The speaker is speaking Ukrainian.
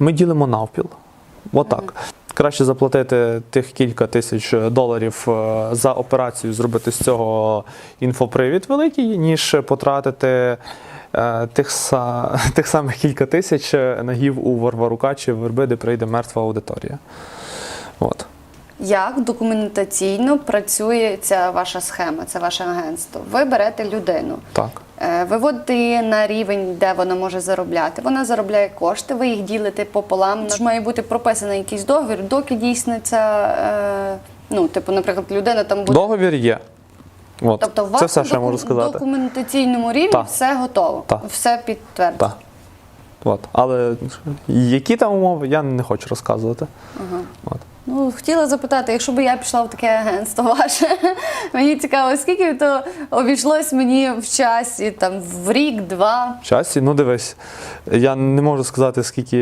Ми ділимо навпіл. Отак. Краще заплатити тих кілька тисяч доларів е, за операцію, зробити з цього інфопривід великий, ніж потратити е, тих, тих самих кілька тисяч нагів у Варварука чи Верби, де прийде мертва аудиторія. От. Як документаційно працює ця ваша схема, це ваше агентство? Ви берете людину, Так. Е, виводите її на рівень, де вона може заробляти. Вона заробляє кошти, ви їх ділите пополам. Ж має бути прописаний якийсь договір, доки дійсниться. е, Ну, типу, наприклад, людина там буде. Договір є. От. Тобто, у вас Це все, що я можу сказати. документаційному рівні Та. все готово, Та. все підтверджено. От. Але які там умови, я не хочу розказувати. От. Ну, хотіла запитати, якщо б я пішла в таке агентство ваше, мені цікаво, скільки то обійшлось мені в часі, там в рік, два. В часі, ну дивись, я не можу сказати, скільки